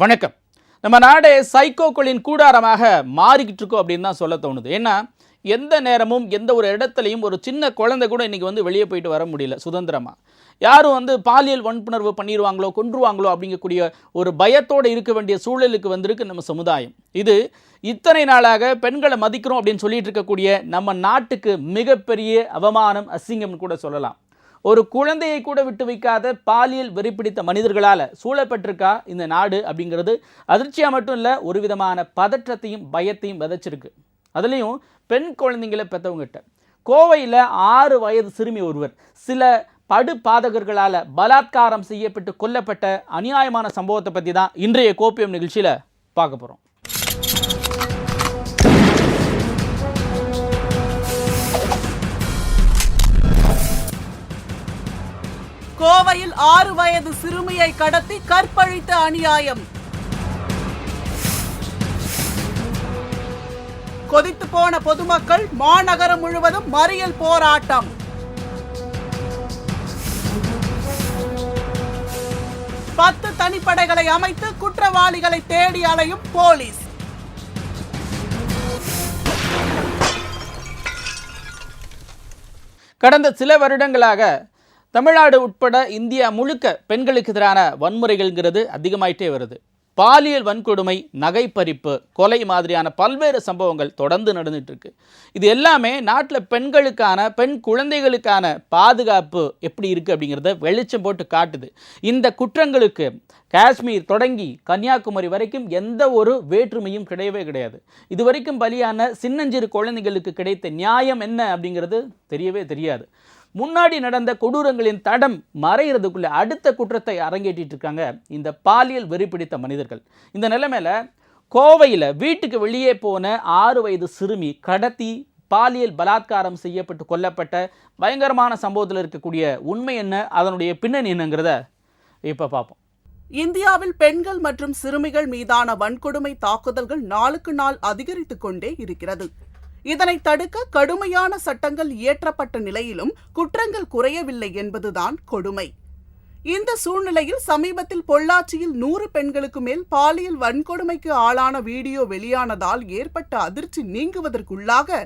வணக்கம். நம்ம நாடு சைக்கோக்களின் கூடாரமாக மாறிக்கிட்டு இருக்கோம் அப்படின்னு தான் சொல்ல தோணுது. ஏன்னா எந்த நேரமும் எந்த ஒரு இடத்துலையும் ஒரு சின்ன குழந்தை கூட இன்றைக்கி வந்து வெளியே போயிட்டு வர முடியல சுதந்திரமாக யாரும் வந்து பாலியல் வன்புணர்வு பண்ணிடுவாங்களோ கொன்றுவாங்களோ அப்படிங்கக்கூடிய ஒரு பயத்தோடு இருக்க வேண்டிய சூழலுக்கு வந்திருக்கு நம்ம சமுதாயம். இது இத்தனை நாளாக பெண்களை மதிக்கிறோம் அப்படின்னு சொல்லிட்டு இருக்கக்கூடிய நம்ம நாட்டுக்கு மிகப்பெரிய அவமானம் அசிங்கம்னு கூட சொல்லலாம். ஒரு குழந்தையை கூட விட்டு வைக்காத பாலியல் வெறி பிடித்த மனிதர்களால் சூழப்பட்டிருக்கா இந்த நாடு அப்படிங்கிறது அதிர்ச்சியாக மட்டும் இல்லை ஒரு விதமான பதற்றத்தையும் பயத்தையும் விதைச்சிருக்கு. அதுலேயும் பெண் குழந்தைங்களை பெற்றவங்ககிட்ட கோவையில் ஆறு வயது சிறுமி ஒருவர் சில படு பாதகர்களால் பலாத்காரம் செய்யப்பட்டு கொல்லப்பட்ட அநியாயமான சம்பவத்தை பற்றி தான் இன்றைய கோப்பியம் நிகழ்ச்சியில் பார்க்க போகிறோம் கோவையில் ஆறு வயது சிறுமியை கடத்தி கற்பழித்த அநியாயம். கொதித்து போன பொதுமக்கள் மாநகரம் முழுவதும் மறியல் போராட்டம். பத்து தனிப்படைகளை அமைத்து குற்றவாளிகளை தேடி அலையும் போலீஸ். கடந்த சில வருடங்களாக தமிழ்நாடு உட்பட இந்தியா முழுக்க பெண்களுக்கு எதிரான வன்முறைகள்ங்கிறது அதிகமாயிட்டே வருது. பாலியல் வன்கொடுமை நகைப்பறிப்பு கொலை மாதிரியான பல்வேறு சம்பவங்கள் தொடர்ந்து நடந்துட்டு இருக்கு. இது எல்லாமே நாட்டில் பெண்களுக்கான பெண் குழந்தைகளுக்கான பாதுகாப்பு எப்படி இருக்குது அப்படிங்கிறத வெளிச்சம் போட்டு காட்டுது. இந்த குற்றங்களுக்கு காஷ்மீர் தொடங்கி கன்னியாகுமரி வரைக்கும் எந்த ஒரு வேற்றுமையும் கிடையவே கிடையாது. இது வரைக்கும் பலியான சின்னஞ்சிறு குழந்தைகளுக்கு கிடைத்த நியாயம் என்ன அப்படிங்கிறது தெரியவே தெரியாது. முன்னாடி நடந்த கொடூரங்களின் தடம் மறைகிறதுக்குள்ளே அடுத்த குற்றத்தை அரங்கேற்றிட்டு இருக்காங்க இந்த பாலியல் வெறி பிடித்த மனிதர்கள். இந்த நிலைமையில் கோவையில் வீட்டுக்கு வெளியே போன ஆறு வயது சிறுமி கடத்தி பாலியல் பலாத்காரம் செய்யப்பட்டு கொல்லப்பட்ட பயங்கரமான சம்பவத்தில் இருக்கக்கூடிய உண்மை என்ன அதனுடைய பின்னணி என்னங்கிறத இப்போ பார்ப்போம். இந்தியாவில் பெண்கள் மற்றும் சிறுமிகள் மீதான வன்கொடுமை தாக்குதல்கள் நாளுக்கு நாள் அதிகரித்து கொண்டே இருக்கிறது. இதனை தடுக்க கடுமையான சட்டங்கள் இயற்றப்பட்ட நிலையிலும் குற்றங்கள் குறையவில்லை என்பதுதான் கொடுமை. இந்த சூழ்நிலையில் சமீபத்தில் பொள்ளாச்சியில் நூறு பெண்களுக்கு மேல் பாலியல் வன்கொடுமைக்கு ஆளான வீடியோ வெளியானதால் ஏற்பட்ட அதிர்ச்சி நீங்குவதற்குள்ளாக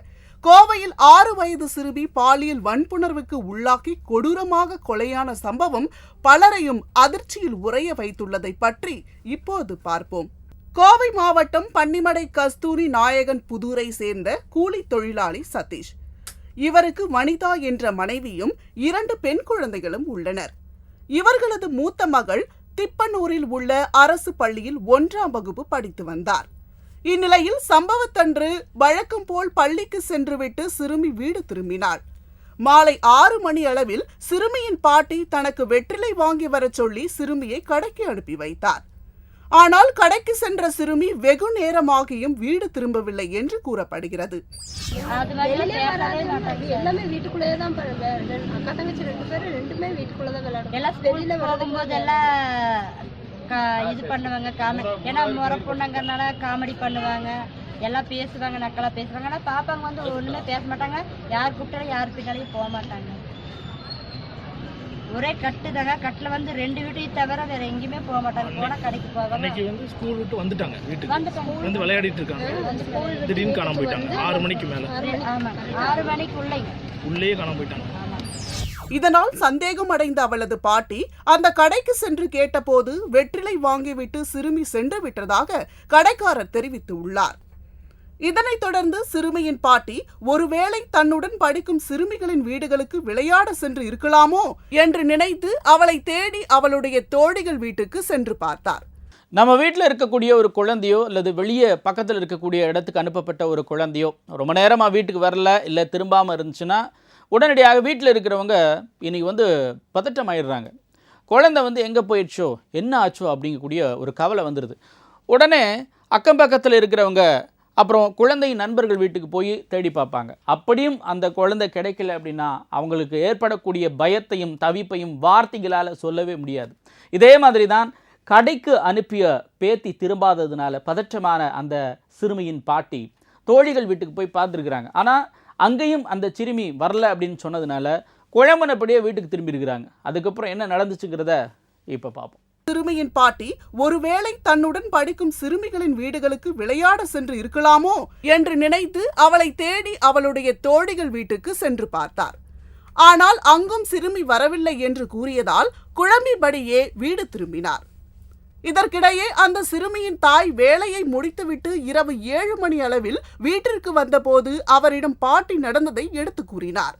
கோவையில் ஆறு வயது சிறுமி பாலியல் வன்புணர்வுக்கு உள்ளாக்கி கொடூரமாக கொலையான சம்பவம் பலரையும் அதிர்ச்சியில் உறைய வைத்துள்ளதை பற்றி இப்போது பார்ப்போம். கோவை மாவட்டம் பன்னிமடை கஸ்தூரி நாயகன் புதூரை சேர்ந்த கூலி தொழிலாளி சதீஷ். இவருக்கு வனிதா என்ற மனைவியும் இரண்டு பெண் குழந்தைகளும் உள்ளனர். இவர்களது மூத்த மகள் திப்பனூரில் உள்ள அரசு பள்ளியில் ஒன்றாம் வகுப்பு படித்து வந்தார். இந்நிலையில் சம்பவத்தன்று வழக்கம் போல் பள்ளிக்கு சென்றுவிட்டு சிறுமி வீடு திரும்பினாள். மாலை ஆறு மணி அளவில் சிறுமியின் பாட்டி தனக்கு வெற்றிலை வாங்கி வரச் சொல்லி சிறுமியை கடைக்கு அனுப்பி வைத்தார். ஆனால் கடைக்கு சென்ற சிறுமி வெகு நேரமாகியும் வீடு திரும்பவில்லை என்று கூறப்படுகிறது. எல்லாமே வீட்டுக்குள்ளேயே தான் அக்கா தங்கச்சி ரெண்டு பேரும் ரெண்டுமே வீட்டுக்குள்ள தான் விளையாடும் எல்லாம் வெளியில போகும்போது எல்லாம் கா- இது பண்ணுவாங்க காமெடி. ஏன்னா முறை பொண்ணுங்கிறனால காமெடி பண்ணுவாங்க. எல்லாம் பேசுவாங்க நக்கலா பேசுவாங்க. ஆனா பாப்பாங்க வந்து ஒண்ணுமே பேச மாட்டாங்க. யார் கூப்பிட்டாலும் யார் பின்னாலையும் போக மாட்டாங்க. ஒரே கட்டு தாங்க கட்டுல வந்து ரெண்டு வீட்டையும் தவிர வேற எங்கேயுமே போக மாட்டாங்க. போனா கடைக்கு போவாங்க அன்னைக்கு வந்து ஸ்கூல் விட்டு வந்துட்டாங்க வீட்டுக்கு. வந்துட்டாங்க வந்து விளையாடிட்டு இருக்காங்க. திடீர்னு காணாம போயிட்டாங்க. ஆறு மணிக்கு மேல. ஆமா. ஆறு மணிக்குள்ளே. உள்ளேயே காணாம போயிட்டாங்க. இதனால் சந்தேகம் அடைந்த அவளது பாட்டி அந்த கடைக்கு சென்று கேட்டபோது வெற்றிலை வாங்கிவிட்டு சிறுமி சென்று விட்டதாக கடைக்காரர் தெரிவித்து உள்ளார். இதனைத் தொடர்ந்து சிறுமியின் பாட்டி ஒருவேளை தன்னுடன் படிக்கும் சிறுமிகளின் வீடுகளுக்கு விளையாட சென்று இருக்கலாமோ? என்று நினைத்து அவளை தேடி அவளுடைய தோழிகள் வீட்டுக்கு சென்று பார்த்தார். நம்ம வீட்டில் இருக்கக்கூடிய ஒரு குழந்தையோ அல்லது வெளியே பக்கத்தில் இருக்கக்கூடிய இடத்துக்கு அனுப்பப்பட்ட ஒரு குழந்தையோ ரொம்ப நேரமாக வீட்டுக்கு வரல இல்லை திரும்பாமல் இருந்துச்சுன்னா உடனடியாக வீட்டில் இருக்கிறவங்க இன்றைக்கி வந்து பதட்டம் ஆயிடுறாங்க குழந்தை வந்து எங்கே போயிடுச்சோ என்ன ஆச்சோ அப்படிங்கக்கூடிய ஒரு கவலை வந்துடுது உடனே அக்கம் பக்கத்தில் இருக்கிறவங்க அப்புறம் குழந்தை நண்பர்கள் வீட்டுக்கு போய் தேடி பார்ப்பாங்க. அப்படியும் அந்த குழந்தை கிடைக்கல அப்படின்னா அவங்களுக்கு ஏற்படக்கூடிய பயத்தையும் தவிப்பையும் வார்த்தைகளால் சொல்லவே முடியாது. இதே மாதிரி தான் கடைக்கு அனுப்பிய பேத்தி திரும்பாததுனால பதற்றமான அந்த சிறுமியின் பாட்டி தோழிகள் வீட்டுக்கு போய் பார்த்துருக்குறாங்க. ஆனால் அங்கேயும் அந்த சிறுமி வரல அப்படின்னு சொன்னதுனால குழம்புனப்படியே வீட்டுக்கு திரும்பியிருக்கிறாங்க. அதுக்கப்புறம் என்ன நடந்துச்சுங்கிறத இப்போ பார்ப்போம். சிறுமியின் பாட்டி ஒருவேளை தன்னுடன் படிக்கும் சிறுமிகளின் வீடுகளுக்கு விளையாட சென்று இருக்கலாமோ? என்று நினைத்து அவளை தேடி அவளுடைய தோழிகள் வீட்டுக்கு சென்று பார்த்தார். ஆனால் அங்கும் சிறுமி வரவில்லை என்று கூறியதால் குழம்பிபடியே வீடு திரும்பினார். இதற்கிடையே அந்த சிறுமியின் தாய் வேலையை முடித்துவிட்டு இரவு ஏழு மணி அளவில் வீட்டிற்கு வந்தபோது அவரிடம் பாட்டி நடந்ததை எடுத்து கூறினார்.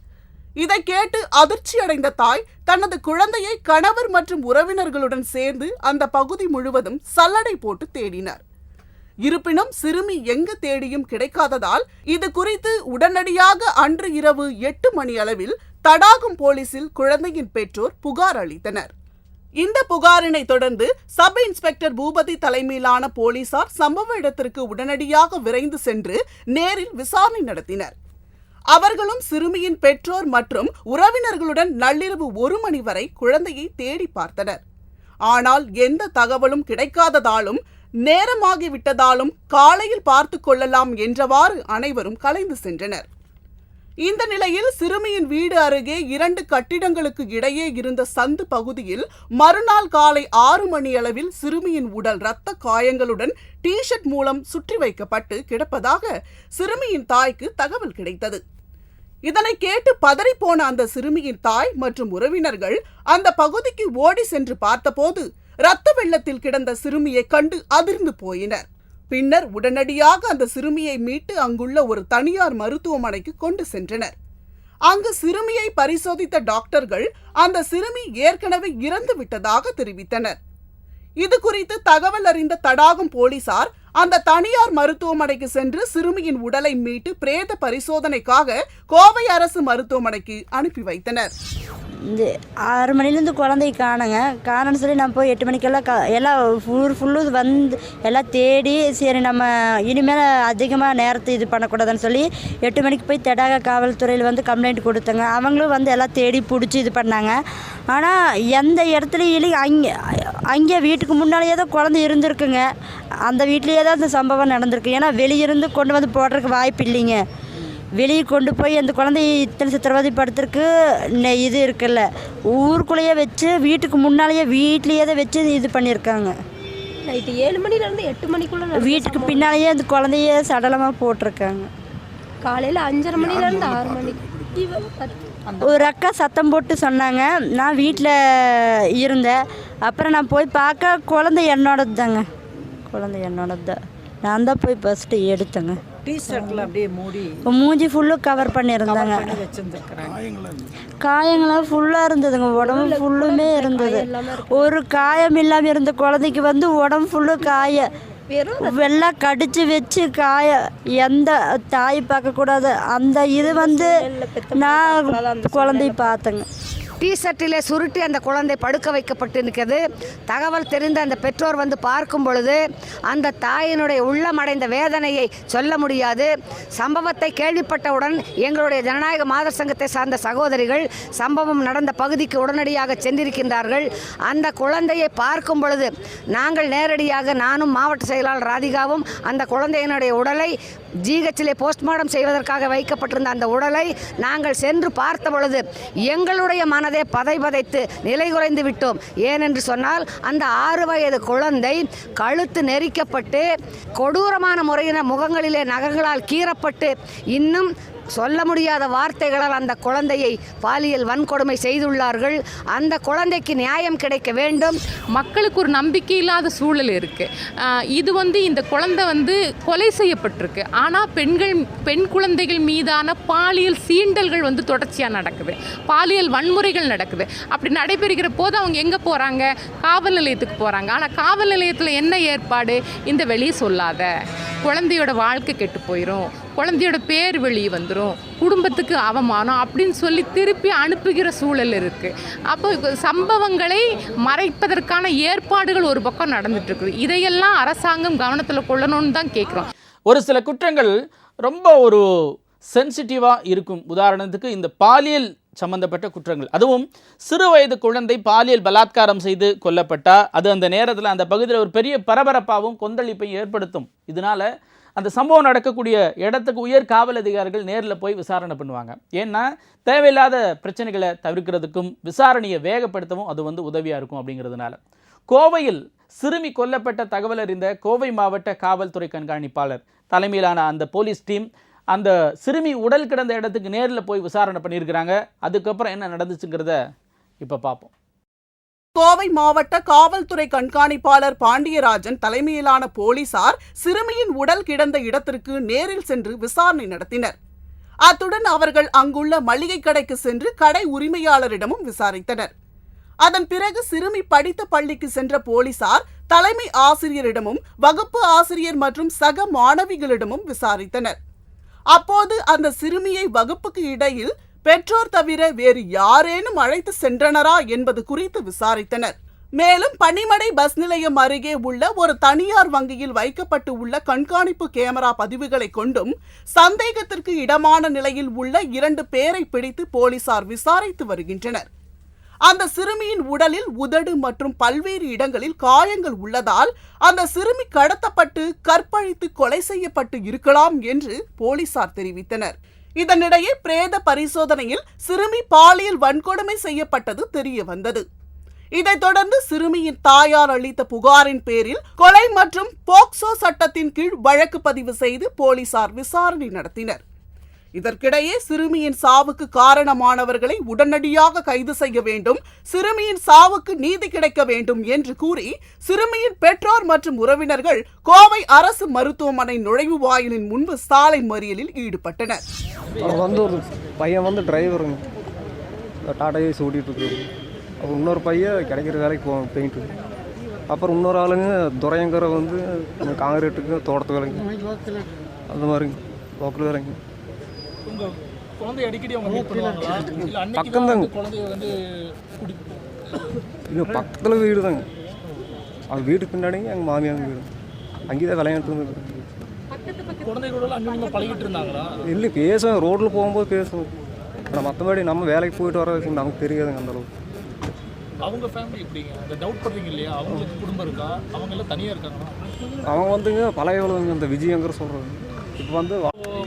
இதை கேட்டு அதிர்ச்சி அடைந்த தாய் தனது குழந்தையை கணவர் மற்றும் உறவினர்களுடன் சேர்ந்து அந்த பகுதி முழுவதும் சல்லடை போட்டு தேடினார். இருப்பினும் சிறுமி எங்கு தேடியும் கிடைக்காததால் இது குறித்து உடனடியாக அன்று இரவு எட்டு மணி அளவில் தடாகம் போலீசில் குழந்தையின் பெற்றோர் புகார் அளித்தனர். இந்த புகாரினை தொடர்ந்து சப் இன்ஸ்பெக்டர் பூபதி தலைமையிலான போலீசார் சம்பவ இடத்திற்கு உடனடியாக விரைந்து சென்று நேரில் விசாரணை நடத்தினர். அவர்களும் சிறுமியின் பெற்றோர் மற்றும் உறவினர்களுடன் நள்ளிரவு ஒரு மணி வரை குழந்தையை தேடி பார்த்தனர். ஆனால் எந்த தகவலும் கிடைக்காததாலும் நேரமாகிவிட்டதாலும் காலையில் பார்த்து கொள்ளலாம் என்றவாறு அனைவரும் கலைந்து சென்றனர். இந்த நிலையில் சிறுமியின் வீடு அருகே இரண்டு கட்டிடங்களுக்கு இடையே இருந்த சந்து பகுதியில் மறுநாள் காலை ஆறு மணி அளவில் சிறுமியின் உடல் இரத்த காயங்களுடன் டிஷர்ட் மூலம் சுற்றி வைக்கப்பட்டு கிடப்பதாக சிறுமியின் தாய்க்கு தகவல் கிடைத்தது. இதனை கேட்டு பதறிப்போன அந்த சிறுமியின் தாய் மற்றும் உறவினர்கள் அந்த பகுதிக்கு ஓடி சென்று பார்த்தபோது இரத்த வெள்ளத்தில் கிடந்த சிறுமியை கண்டு அதிர்ந்து போயினர். பின்னர் உடனடியாக அந்த சிறுமியை மீட்டு அங்குள்ள ஒரு தனியார் மருத்துவமனைக்கு கொண்டு சென்றனர். அங்கு சிறுமியை பரிசோதித்த டாக்டர்கள் அந்த சிறுமி ஏற்கனவே இறந்து விட்டதாக தெரிவித்தனர். இது குறித்து தகவல் அறிந்த தடாகம் போலீசார் அந்த தனியார் மருத்துவமனைக்கு சென்று சிறுமியின் உடலை மீட்டு பிரேத பரிசோதனைக்காக கோவை அரசு மருத்துவமனைக்கு அனுப்பி வைத்தனர். இந்த ஆறு மணிலேருந்து குழந்தைய காணுங்க. காணுன்னு சொல்லி நான் போய் எட்டு மணிக்கெல்லாம் க எல்லாம் ஃபுல் ஃபுல்லு வந்து எல்லாம் தேடி சரி நம்ம இனிமேல் அதிகமாக நேரத்தை இது பண்ணக்கூடாதுன்னு சொல்லி எட்டு மணிக்கு போய் தடாக காவல்துறையில் வந்து கம்ப்ளைண்ட் கொடுத்தங்க. அவங்களும் வந்து எல்லாம் தேடி பிடிச்சி இது பண்ணாங்க. ஆனால் எந்த இடத்துலையும் இல்லை அங்கே அங்கே வீட்டுக்கு முன்னாலேயே தான் குழந்தை இருந்திருக்குங்க. அந்த வீட்லேயே தான் இந்த சம்பவம் நடந்திருக்கு. ஏன்னா வெளியிருந்து கொண்டு வந்து போடுறதுக்கு வாய்ப்பு இல்லைங்க. வெளியே கொண்டு போய் அந்த குழந்தைய இத்தனை சித்திரவதைப்படுத்துறதுக்கு நெ- இது இருக்குல்ல. ஊருக்குள்ளேயே வச்சு வீட்டுக்கு முன்னாலேயே வீட்லேயே தான் வச்சு இது பண்ணியிருக்காங்க. நைட்டு ஏழு மணில இருந்து எட்டு மணிக்குள்ள வீட்டுக்கு. பின்னாலேயே அந்த குழந்தைய சடலமாக போட்டிருக்காங்க. காலையில அஞ்சரை மணில இருந்து ஆறு மணிக்கு. ஒரு அக்கா சத்தம் போட்டு சொன்னாங்க. நான் வீட்டில் இருந்தேன். அப்புறம் நான் போய் பார்க்க குழந்தை என்னோடது தாங்க குழந்தை என்னோடது. தான் நான் தான் போய் ஃபஸ்ட்டு எடுத்தேங்க. டீ ஷர்ட்டில் அப்படியே மூடி. மூஞ்சி ஃபுல்லும் கவர் பண்ணியிருந்தாங்க. காயங்களாம் ஃபுல்லாக இருந்ததுங்க. உடம்பு ஃபுல்லுமே இருந்தது. ஒரு காயம் இல்லாமல் இருந்த குழந்தைக்கு வந்து உடம்பு ஃபுல்லு காய வெள்ளம் கடிச்சு வச்சு காய எந்த தாய் பார்க்கக்கூடாது. அந்த இது வந்து நான் குழந்தைய பார்த்தேங்க. டிஷர்ட்டிலே சுருட்டி அந்த குழந்தை படுக்க வைக்கப்பட்டிருக்கிறது தகவல் தெரிந்த அந்த பெற்றோர் வந்து பார்க்கும் பொழுது அந்த தாயினுடைய உள்ளமடைந்த வேதனையை சொல்ல முடியாது. சம்பவத்தை கேள்விப்பட்டவுடன் எங்களுடைய ஜனநாயக மாதர் சங்கத்தை சார்ந்த சகோதரிகள் சம்பவம் நடந்த பகுதிக்கு உடனடியாக சென்றிருக்கின்றார்கள். அந்த குழந்தையை பார்க்கும் பொழுது நாங்கள் நேரடியாக நானும் மாவட்ட செயலாளர் ராதிகாவும் அந்த குழந்தையினுடைய உடலை ஜிஹெச்சிலே போஸ்ட்மார்ட்டம் செய்வதற்காக வைக்கப்பட்டிருந்த அந்த உடலை நாங்கள் சென்று பார்த்த பொழுது எங்களுடைய மனதை பதை பதைத்து நிலை குறைந்து விட்டோம். ஏனென்று சொன்னால் அந்த ஆறு வயது குழந்தை கழுத்து நெரிக்கப்பட்டு கொடூரமான முறையின முகங்களிலே நகங்களால் கீறப்பட்டு இன்னும் சொல்ல முடியாத வார்த்தைகளால் அந்த குழந்தையை பாலியல் வன்கொடுமை செய்துள்ளார்கள். அந்த குழந்தைக்கு நியாயம் கிடைக்க வேண்டும். மக்களுக்கு ஒரு நம்பிக்கை இல்லாத சூழல் இருக்குது இது வந்து இந்த குழந்தை வந்து கொலை செய்யப்பட்டிருக்கு. ஆனால் பெண்கள் பெண் குழந்தைகள் மீதான பாலியல் சீண்டல்கள் வந்து தொடர்ச்சியாக நடக்குது. பாலியல் வன்முறைகள் நடக்குது. அப்படி நடைபெறுகிற போது அவங்க எங்கே போகிறாங்க காவல் நிலையத்துக்கு போகிறாங்க ஆனால் காவல் நிலையத்தில் என்ன ஏற்பாடு? இந்த வெளியே சொல்லாத. குழந்தையோட வாழ்க்கை கெட்டு போயிடும் குழந்தையோட பேர் வெளியே வந்துடும் குடும்பத்துக்கு அவமானம் அப்படின்னு சொல்லி திருப்பி அனுப்புகிற சூழல் இருக்குது அப்போ சம்பவங்களை மறைப்பதற்கான ஏற்பாடுகள் ஒரு பக்கம் நடந்துட்டுருக்குது. இதையெல்லாம் அரசாங்கம் கவனத்தில் கொள்ளணும்னு தான் கேட்குறோம் ஒரு சில குற்றங்கள் ரொம்ப ஒரு சென்சிட்டிவாக இருக்கும். உதாரணத்துக்கு இந்த பாலியல் சம்பந்தப்பட்ட குற்றங்கள். அதுவும் சிறு வயது குழந்தை பாலியல் பலாத்காரம் செய்து கொல்லப்பட்டால் அது அந்த நேரத்தில் அந்த பகுதியில் ஒரு பெரிய பரபரப்பாகவும் கொந்தளிப்பையும் ஏற்படுத்தும். இதனால அந்த சம்பவம் நடக்கக்கூடிய இடத்துக்கு உயர் காவல் அதிகாரிகள் நேரில் போய் விசாரணை பண்ணுவாங்க. ஏன்னா தேவையில்லாத பிரச்சனைகளை தவிர்க்கிறதுக்கும் விசாரணையை வேகப்படுத்தவும் அது வந்து உதவியாக இருக்கும் அப்படிங்கிறதுனால. கோவையில் சிறுமி கொல்லப்பட்ட தகவல் அறிந்த கோவை மாவட்ட காவல்துறை கண்காணிப்பாளர் தலைமையிலான அந்த போலீஸ் டீம் அந்த சிறுமி உடல் கிடந்த இடத்துக்கு நேரில் போய் விசாரணை பண்ணியிருக்கிறாங்க. அதுக்கப்புறம் என்ன நடந்துச்சுங்கிறத இப்போ பார்ப்போம். கோவை மாவட்ட காவல்துறை கண்காணிப்பாளர் பாண்டியராஜன் தலைமையிலான போலீசார் சிறுமியின் உடல் கிடந்த இடத்திற்கு நேரில் சென்று விசாரணை நடத்தினர். அத்துடன் அவர்கள் அங்குள்ள மளிகை கடைக்கு சென்று கடை உரிமையாளரிடமும் விசாரித்தனர். அதன் பிறகு சிறுமி படித்த பள்ளிக்கு சென்ற போலீசார் தலைமை ஆசிரியரிடமும் வகுப்பு ஆசிரியர் மற்றும் சக மாணவிகளிடமும் விசாரித்தனர். அப்போது அந்த சிறுமியை வகுப்புக்கு இடையில் பெற்றோர் தவிர வேறு யாரேனும் அழைத்து சென்றனரா என்பது குறித்து விசாரித்தனர். மேலும் பனிமடை பஸ் நிலையம் அருகே உள்ள ஒரு தனியார் வங்கியில் வைக்கப்பட்டு உள்ள கண்காணிப்பு கேமரா பதிவுகளை கொண்டும் சந்தேகத்திற்கு இடமான நிலையில் உள்ள இரண்டு பேரை பிடித்து போலீசார் விசாரித்து வருகின்றனர். அந்த சிறுமியின் உடலில் உதடு மற்றும் பல்வேறு இடங்களில் காயங்கள் உள்ளதால் அந்த சிறுமி கடத்தப்பட்டு கற்பழித்து கொலை செய்யப்பட்டு இருக்கலாம் என்று போலீசார் தெரிவித்தனர். இதனிடையே பிரேத பரிசோதனையில் சிறுமி பாலியல் வன்கொடுமை செய்யப்பட்டது தெரிய வந்தது இதைத் தொடர்ந்து சிறுமியின் தாயார் அளித்த புகாரின் பேரில் கொலை மற்றும் போக்சோ சட்டத்தின் கீழ் வழக்கு பதிவு செய்து போலீசார் விசாரணை நடத்தினர். இதற்கிடையே சிறுமியின் சாவுக்கு காரணமானவர்களை உடனடியாக கைது செய்ய வேண்டும் சிறுமியின் சாவுக்கு நீதி கிடைக்க வேண்டும் என்று கூறி சிறுமியின் பெற்றோர் மற்றும் உறவினர்கள் கோவை அரசு மருத்துவமனை நுழைவு வாயிலின் முன்பு சாலை மறியலில் ஈடுபட்டனர். வந்து ஒரு பையன் வந்து டிரைவருங்க டாடா ஏசி ஓட்டிகிட்டு இருக்காரு அப்புறம் இன்னொரு பையன் கிடைக்கிற வேலைக்கு போ பெயிண்ட்டு அப்புறம் இன்னொரு ஆளுங்க துரையங்கரை வந்து காங்கிரீட்டுக்கு தோட்டத்து வேலைக்கு. அந்த மாதிரிங்க. லோக்கல் வேலைங்க உங்க குழந்தை அடிக்கடி அவங்க மீட் பண்ணுவாங்களா இல்ல அன்னைக்கு தான் பக்கம்தாங்க. வந்து குழந்தைய வந்து இது பக்கத்தில் வீடு தாங்க அவங்க வீட்டுக்கு பின்னாடிங்க எங்கள் மாமியாங்க வீடு. அங்கேயே தான் விளையாட்டு இருந்தது இல்லை பேசுவேன் ரோட்டில் போகும்போது பேசுவேன் ஆனால் மற்றபடி நம்ம வேலைக்கு போயிட்டு வர வரைக்கும் நமக்கு தெரியாதுங்க அந்த அளவுக்கு. அவங்க ஃபேமிலி எப்படிங்க? அந்த டவுட் பண்றீங்க இல்லையா? அவங்களுக்கு குடும்பம் இருக்கா? அவங்க எல்லாம் தனியா இருக்காங்களா? அவங்க வந்துங்க பழைய உலகங்க இந்த விஜயங்கிற சொல்கிறது இப்போ வந்து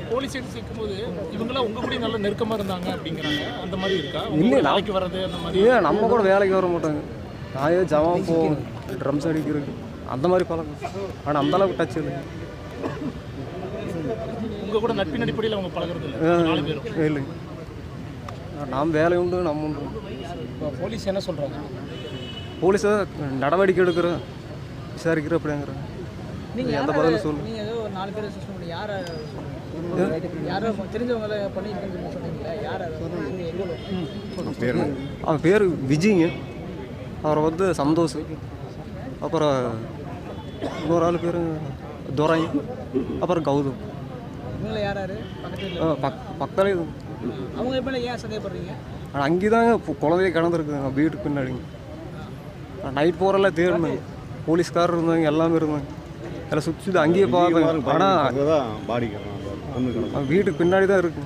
போலீஸ் சைடு சேர்க்கும்போது இவங்கெல்லாம் உங்க கூட நல்ல நெருக்கமா இருந்தாங்க அப்படிங்கிறாங்க. அந்த மாதிரி இருக்கா? இல்ல, வேலைக்கு வர்றது அந்த மாதிரி? ஏன் நம்ம கூட வேலைக்கு வர மாட்டாங்க. நான் ஏதோ ஜவான் போவோம் ட்ரம்ஸ் அடிக்கிறது அந்த மாதிரி பழக்கம். ஆனால் அந்த அளவுக்கு டச் இல்லை. உங்க கூட நட்பின் அடிப்படையில் அவங்க பழகுறது இல்லை? நாலு பேரும். இல்லைங்க நாம் வேலை உண்டு நம்ம உண்டு. போலீஸ் என்ன சொல்றாங்க? போலீஸை நடவடிக்கை எடுக்கிற விசாரிக்கிற அப்படிங்கிறாங்க. நீங்கள் எந்த பதில் சொல்லு. நீங்கள் ஏதோ ஒரு நாலு பேரை யாரை யாரை அவன் பேர் விஜய்ங்க அவரை வந்து சந்தோஷ் அப்புறம் இன்னொரு ஆள் பேர் துரை அப்புறம் கௌதம். பக் பக்கத்துல இது. அவங்க எப்போ ஏன் சந்தேகப்படுறீங்க? ஆனால் அங்கே தாங்க குழந்தைய கிடந்துருக்குங்க வீட்டுக்கு பின்னாடிங்க நைட் போகிறெல்லாம் தேடணுங்க போலீஸ்காரர் இருந்தாங்க எல்லாமே இருந்தாங்க. எல்லாம் சுற்றி சுற்றி அங்கேயே பார்த்தாங்க ஆனால் அவன் வீட்டுக்கு பின்னாடி தான் இருக்கு.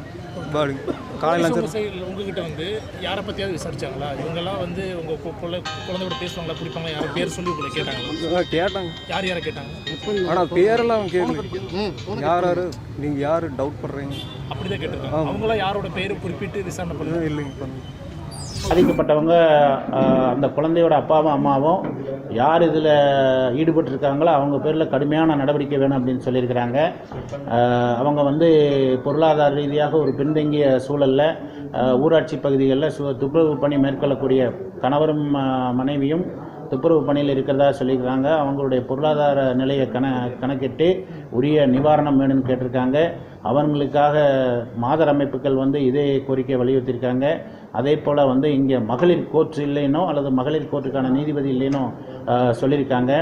பாடி காலையில் உங்ககிட்ட வந்து யாரை பத்தியாவது விசாரிச்சாங்களா? இவங்கெல்லாம் வந்து உங்க கு- குழந்தை குழந்தையோட பேசுவாங்களா குடிப்பாங்களா? யாரும் பேர் சொல்லி உங்களை கேட்டாங்களா? கேட்டாங்க. யார் யாரை கேட்டாங்க? ஆனால் பேரெல்லாம் அவன் கேட்கல யார் யார்? நீங்கள் யார்? டவுட் பண்ணுறீங்க அப்படிதான் கேட்டிருக்காங்க. அவங்களாம் யாரோட பேரு குறிப்பிட்டு விசாரணை பண்ணுங்க இல்லைங்க பண்ணுங்க பாதிக்கப்பட்டவங்க அந்த குழந்தையோட அப்பாவும் அம்மாவும் யார் இதில் ஈடுபட்டிருக்காங்களோ அவங்க பேரில் கடுமையான நடவடிக்கை வேணும் அப்படின்னு சொல்லியிருக்கிறாங்க. அவங்க வந்து பொருளாதார ரீதியாக ஒரு பின்தங்கிய சூழலில் ஊராட்சி பகுதிகளில் சு துப்புரவு பணி மேற்கொள்ளக்கூடிய கணவரும் மனைவியும் துப்புரவு பணியில் இருக்கிறதா சொல்லியிருக்காங்க. அவங்களுடைய பொருளாதார நிலையை கண கணக்கிட்டு உரிய நிவாரணம் வேணும்னு கேட்டிருக்காங்க. அவங்களுக்காக மாதர் அமைப்புகள் வந்து இதே கோரிக்கை வலியுறுத்தியிருக்காங்க. அதே போல் வந்து இங்கே மகளிர் கோர்ட் இல்லைனோ அல்லது மகளிர் கோர்ட்டுக்கான நீதிபதி இல்லைனோ சொல்லியிருக்காங்க.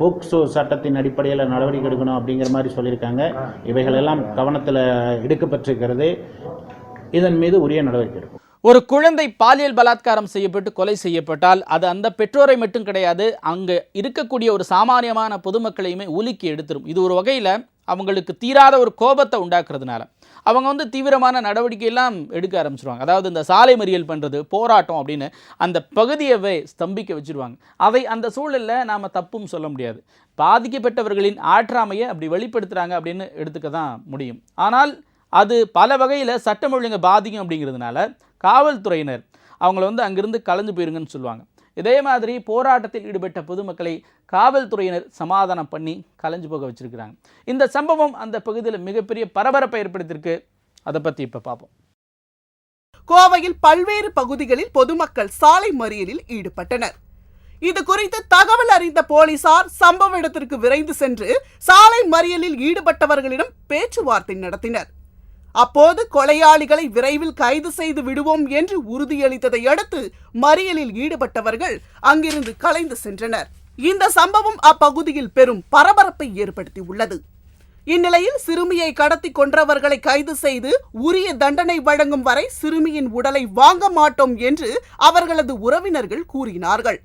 போக்சோ சட்டத்தின் அடிப்படையில் நடவடிக்கை எடுக்கணும் அப்படிங்கிற மாதிரி சொல்லியிருக்காங்க. இவைகளெல்லாம் கவனத்தில் எடுக்கப்பட்டிருக்கிறது. இதன் மீது உரிய நடவடிக்கை எடுக்கும் ஒரு குழந்தை பாலியல் பலாத்காரம் செய்யப்பட்டு கொலை செய்யப்பட்டால் அது அந்த பெற்றோரை மட்டும் கிடையாது அங்கே இருக்கக்கூடிய ஒரு சாமானியமான பொதுமக்களையுமே உலுக்கி எடுத்துரும். இது ஒரு வகையில் அவங்களுக்கு தீராத ஒரு கோபத்தை உண்டாக்குறதுனால. அவங்க வந்து தீவிரமான நடவடிக்கையெல்லாம் எடுக்க ஆரம்பிச்சிருவாங்க. அதாவது இந்த சாலை மறியல் பண்ணுறது போராட்டம் அப்படின்னு அந்த பகுதியவே ஸ்தம்பிக்க வச்சுருவாங்க. அதை அந்த சூழலில் நாம் தப்பும் சொல்ல முடியாது. பாதிக்கப்பட்டவர்களின் ஆற்றாமையை அப்படி வெளிப்படுத்துகிறாங்க அப்படின்னு எடுத்துக்க தான் முடியும். ஆனால் அது பல வகையில் சட்டம் ஒழுங்கை பாதிக்கும் அப்படிங்கிறதுனால காவல்துறையினர் அவங்கள வந்து அங்கிருந்து கலந்து போயிருங்கன்னு சொல்லுவாங்க. இதே மாதிரி போராட்டத்தில் ஈடுபட்ட பொதுமக்களை காவல்துறையினர் சமாதானம் பண்ணி கலைஞ்சு போக வச்சிருக்கிறாங்க. இந்த சம்பவம் அந்த பகுதியில் மிகப்பெரிய பரபரப்பை ஏற்படுத்தியிருக்கு. அதை பற்றி இப்போ பார்ப்போம். கோவையில் பல்வேறு பகுதிகளில் பொதுமக்கள் சாலை மறியலில் ஈடுபட்டனர். இது குறித்து தகவல் அறிந்த போலீசார் சம்பவ இடத்திற்கு விரைந்து சென்று சாலை மறியலில் ஈடுபட்டவர்களிடம் பேச்சுவார்த்தை நடத்தினர். அப்போது கொலையாளிகளை விரைவில் கைது செய்து விடுவோம் என்று உறுதியளித்ததை அடுத்து மறியலில் ஈடுபட்டவர்கள் அங்கிருந்து கலைந்து சென்றனர். இந்த சம்பவம் அப்பகுதியில் பெரும் பரபரப்பை ஏற்படுத்தியுள்ளது. இந்நிலையில் சிறுமியை கடத்தி கொன்றவர்களை கைது செய்து உரிய தண்டனை வழங்கும் வரை சிறுமியின் உடலை வாங்க மாட்டோம் என்று அவர்களது உறவினர்கள் கூறினார்கள்.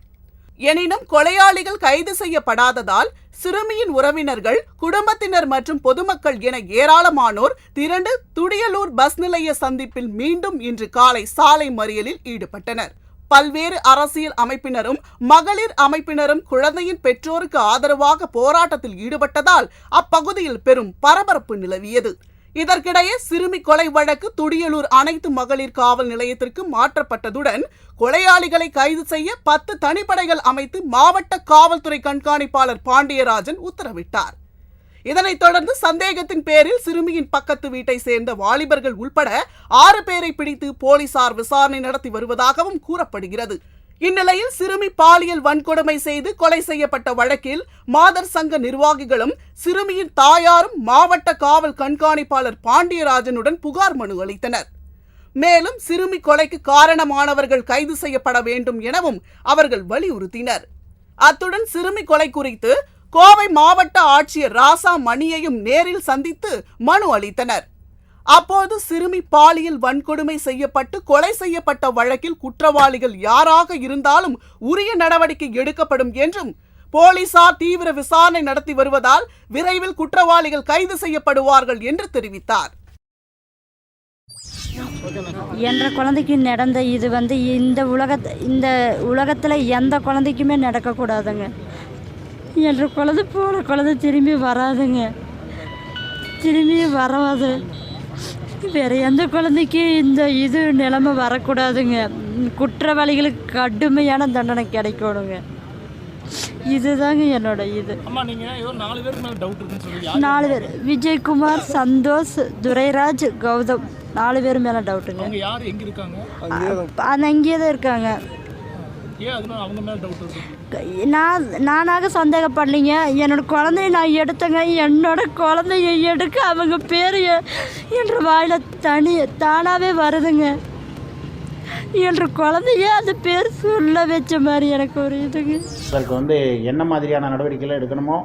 எனினும் கொலையாளிகள் கைது செய்யப்படாததால் சிறுமியின் உறவினர்கள் குடும்பத்தினர் மற்றும் பொதுமக்கள் என ஏராளமானோர் திரண்டு துடியலூர் பஸ் நிலைய சந்திப்பில் மீண்டும் இன்று காலை சாலை மறியலில் ஈடுபட்டனர். பல்வேறு அரசியல் அமைப்பினரும் மகளிர் அமைப்பினரும் குழந்தையின் பெற்றோருக்கு ஆதரவாக போராட்டத்தில் ஈடுபட்டதால் அப்பகுதியில் பெரும் பரபரப்பு நிலவியது. இதற்கிடையே சிறுமி கொலை வழக்கு துடியலூர் அனைத்து மகளிர் காவல் நிலையத்திற்கு மாற்றப்பட்டதுடன் கொலையாளிகளை கைது செய்ய பத்து தனிப்படைகள் அமைத்து மாவட்ட காவல்துறை கண்காணிப்பாளர் பாண்டியராஜன் உத்தரவிட்டார். இதனைத் தொடர்ந்து சந்தேகத்தின் பேரில் சிறுமியின் பக்கத்து வீட்டை சேர்ந்த வாலிபர்கள் உள்பட ஆறு பேரை பிடித்து போலீசார் விசாரணை நடத்தி வருவதாகவும் கூறப்படுகிறது. இந்நிலையில் சிறுமி பாலியல் வன்கொடுமை செய்து கொலை செய்யப்பட்ட வழக்கில் மாதர் சங்க நிர்வாகிகளும் சிறுமியின் தாயாரும் மாவட்ட காவல் கண்காணிப்பாளர் பாண்டியராஜனுடன் புகார் மனு அளித்தனர். மேலும் சிறுமி கொலைக்கு காரணமானவர்கள் கைது செய்யப்பட வேண்டும் எனவும் அவர்கள் வலியுறுத்தினர். அத்துடன் சிறுமி கொலை குறித்து கோவை மாவட்ட ஆட்சியர் ராசா மணியையும் நேரில் சந்தித்து மனு அளித்தனர். அப்போது சிறுமி பாலியல் வன்கொடுமை செய்யப்பட்டு கொலை செய்யப்பட்ட வழக்கில் குற்றவாளிகள் யாராக இருந்தாலும் உரிய நடவடிக்கை எடுக்கப்படும் என்றும் போலீசார் தீவிர விசாரணை நடத்தி வருவதால் விரைவில் குற்றவாளிகள் கைது செய்யப்படுவார்கள் என்று தெரிவித்தார். என்ற குழந்தைக்கு நடந்த இது வந்து இந்த உலகத் இந்த உலகத்தில் எந்த குழந்தைக்குமே நடக்கக்கூடாதுங்க என்ற குழந்தை போகிற குழந்தை திரும்பி வராதுங்க. திரும்பி வராது. வேறு எந்த குழந்தைக்கு இந்த இது நிலைமை வரக்கூடாதுங்க. குற்றவாளிகளுக்கு கடுமையான தண்டனை கிடைக்கணுங்க. இதுதாங்க என்னோட இது. அம்மா நீங்க ஏதோ நாலு பேர். விஜயகுமார் சந்தோஷ் துரைராஜ் கௌதம். நாலு பேர் மேலே டவுட்டுங்க அந்த அங்கேயே தான் இருக்காங்க. நான் நானாக சந்தேகப்படலைங்க. என்னோட குழந்தைய நான் எடுத்தேங்க. என்னோட குழந்தைய எடுக்க அவங்க பேர் என்ற வாயில் தனி தானாகவே வருதுங்க. என்ற குழந்தைய அந்த பேர் சொல்ல வச்ச மாதிரி எனக்கு ஒரு இதுங்க. அதற்கு வந்து என்ன மாதிரியான நடவடிக்கைகள் எடுக்கணுமோ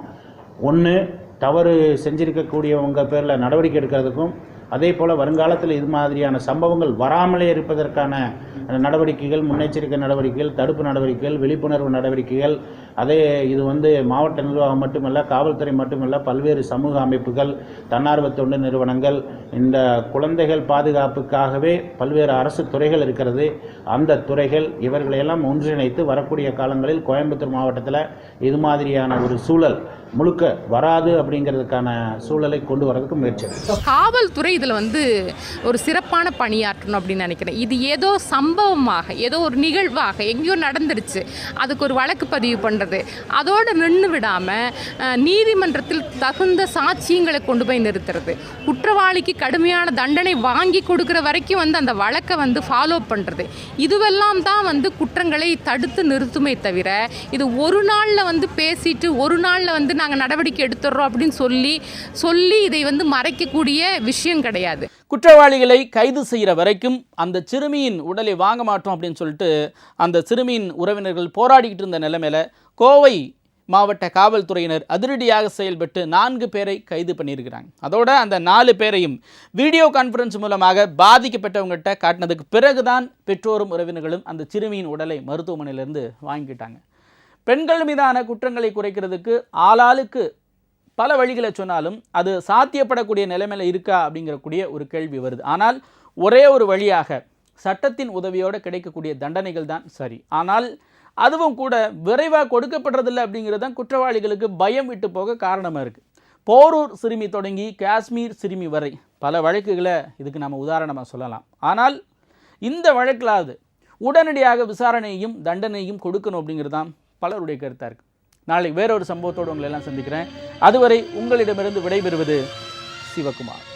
ஒன்று தவறு செஞ்சிருக்கக்கூடியவங்க பேரில் நடவடிக்கை எடுக்கிறதுக்கும் அதே போல் வருங்காலத்தில் இது மாதிரியான சம்பவங்கள் வராமலே இருப்பதற்கான நடவடிக்கைகள் முன்னெச்சரிக்கை நடவடிக்கைகள் தடுப்பு நடவடிக்கைகள் விழிப்புணர்வு நடவடிக்கைகள் அதே இது வந்து மாவட்ட நிர்வாகம் மட்டுமல்ல காவல்துறை மட்டுமல்ல பல்வேறு சமூக அமைப்புகள் தன்னார்வ தொண்டு நிறுவனங்கள் இந்த குழந்தைகள் பாதுகாப்புக்காகவே பல்வேறு அரசு துறைகள் இருக்கிறது. அந்த துறைகள் இவர்களையெல்லாம் ஒன்றிணைத்து வரக்கூடிய காலங்களில் கோயம்புத்தூர் மாவட்டத்தில் இது மாதிரியான ஒரு சூழல் முழுக்க வராது அப்படிங்கிறதுக்கான சூழலை கொண்டு வரதுக்கு முயற்சி காவல்துறை இதில் வந்து ஒரு சிறப்பான பணியாற்றணும் அப்படின்னு நினைக்கிறேன். இது ஏதோ சம்பவமாக ஏதோ ஒரு நிகழ்வாக எங்கேயோ நடந்துருச்சு. அதுக்கு ஒரு வழக்கு பதிவு பண்ணுறது அதோடு நின்று விடாமல் நீதிமன்றத்தில் தகுந்த சாட்சியங்களை கொண்டு போய் நிறுத்துறது. குற்றவாளிக்கு கடுமையான தண்டனை வாங்கி கொடுக்குற வரைக்கும் வந்து அந்த வழக்கை வந்து ஃபாலோ பண்ணுறது இதுவெல்லாம் தான் வந்து குற்றங்களை தடுத்து நிறுத்துமே தவிர இது ஒரு நாளில் வந்து பேசிட்டு ஒரு நாளில் வந்து நான் நாங்கள் நடவடிக்கை எடுத்துடுறோம் அப்படின்னு சொல்லி சொல்லி இதை வந்து மறைக்கக்கூடிய விஷயம் கிடையாது. குற்றவாளிகளை கைது செய்கிற வரைக்கும் அந்த சிறுமியின் உடலை வாங்க மாட்டோம் அப்படின்னு சொல்லிட்டு அந்த சிறுமியின் உறவினர்கள் போராடிக்கிட்டு இருந்த நிலைமையில் கோவை மாவட்ட காவல்துறையினர் அதிரடியாக செயல்பட்டு நான்கு பேரை கைது பண்ணியிருக்கிறாங்க. அதோட அந்த நாலு பேரையும் வீடியோ கான்ஃபரன்ஸ் மூலமாக பாதிக்கப்பட்டவங்ககிட்ட காட்டினதுக்கு பிறகுதான் பெற்றோரும் உறவினர்களும் அந்த சிறுமியின் உடலை மருத்துவமனையிலிருந்து வாங்கிக்கிட்டாங்க பெண்கள் மீதான குற்றங்களை குறைக்கிறதுக்கு ஆளாளுக்கு பல வழிகளை சொன்னாலும் அது சாத்தியப்படக்கூடிய நிலைமையில் இருக்கா அப்படிங்கிறக்கூடிய ஒரு கேள்வி வருது. ஆனால் ஒரே ஒரு வழியாக சட்டத்தின் உதவியோடு கிடைக்கக்கூடிய தண்டனைகள் தான் சரி. ஆனால் அதுவும் கூட விரைவாக கொடுக்கப்படுறதில்லை அப்படிங்கிறது தான் குற்றவாளிகளுக்கு பயம் விட்டு போக காரணமாக இருக்குது போரூர் சிறுமி தொடங்கி காஷ்மீர் சிறுமி வரை பல வழக்குகளை இதுக்கு நம்ம உதாரணமாக சொல்லலாம். ஆனால் இந்த வழக்கிலாவது உடனடியாக விசாரணையையும் தண்டனையும் கொடுக்கணும் அப்படிங்கிறது தான் பலருடைய கருத்தாக இருக்குது நாளை வேறொரு சம்பவத்தோடு உங்களை எல்லாம் சந்திக்கிறேன். அதுவரை உங்களிடமிருந்து விடைபெறுவது சிவகுமார்.